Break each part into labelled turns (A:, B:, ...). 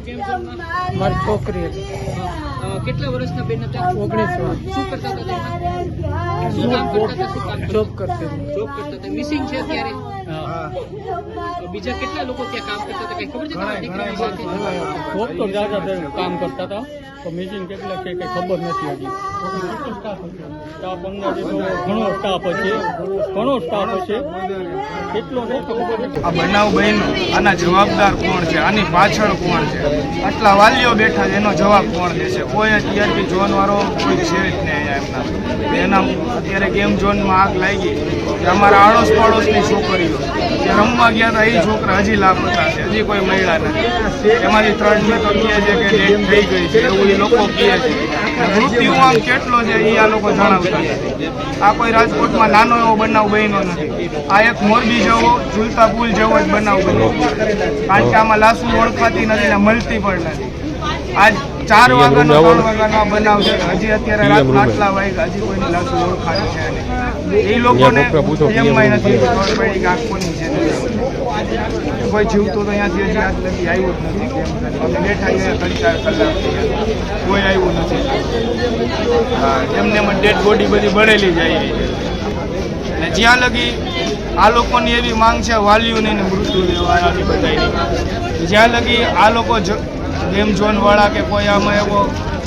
A: મારી છોકરી
B: કેટલા વર્ષના બેન હતા
A: ઓગણીસ વર્ષ.
B: શું કરતા હતા શું કામ કરતા હતા?
A: જોબ કરતી
B: જોબ કરતા હતા? મિસિંગ છે અત્યારે? બીજા કેટલા લોકો ત્યાં કામ કરતા હતા? કઈ ખબર છે તમારા દીકરાની સાથે?
A: જોબ તો જ્યાદા કામ કરતા હતા તો મિસિંગ કેટલા છે કઈ ખબર નથી હજી. સ્ટાફ ઘણો સ્ટાફ છે ઘણો સ્ટાફ છે કેટલો
C: આ બનાવ બહેનો આના જવાબદાર કોણ છે આની પાછળ કોણ છે આટલા વાલીઓ બેઠા છે એનો જવાબ કોણ દેશે કોઈ ટીઆરપી ઝોન વાળો કોઈ છે જ નહીં અહીંયા એમના એના અત્યારે ગેમ ઝોનમાં આગ લાગી કે અમારા આડોશ પાડોશની છોકરીઓ જે રમવા ગયા હતા એ છોકરા હજી લાપતા છે હજી કોઈ મહિલા નથી એમાંથી ત્રણ તો કહે છે કે ડેટ થઈ ગઈ છે એવું એ લોકો કહે છે મૃત્યુ આમ કેટલો છે એ આ લોકો જણાવતા નથી. આ કોઈ રાજકોટમાં નાનો એવો બનાવ બન્યો નથી. આ એક મોરબી જેવો ઝૂલતા પુલ જેવો જ બનાવ બન્યો. કારણ કે આમાં લાસુ ઓળખાતી નથી ને મળતી પણ નથી. આજ ચાર વાગ્યાનો ત્રણ વાગ્યાનો બનાવ છે. હજી અત્યારે રાતના આટલા વાગ્યા હજી કોઈની લાસુ ઓળખાતી છે એ લોકોને એમમાં નથી ખબર પડી કે આ કોની છે કોઈ જીવતું તો અહીંયાથી હજી આજ લગી આવ્યું જ નથી અમે બેઠા છીએ ત્રણ ચાર કલાક કોઈ આવ્યું નથી. હા, એમને એમ ડેડ બોડી બધી બળેલી જાય અને જ્યાં લગી આ લોકોની એવી માંગ છે વાલીઓની ને મૃત્યુ લેવાની બધાની. જ્યાં લગી આ લોકો ગેમ ઝોનવાળા કે કોઈ આમાં એવો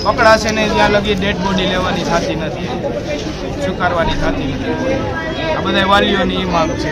C: પકડાશે ને ત્યાં લગી ડેડ બોડી લેવાની થતી નથી. સ્વીકારવાની થતી નથી. આ બધા વાલીઓની માંગ છે.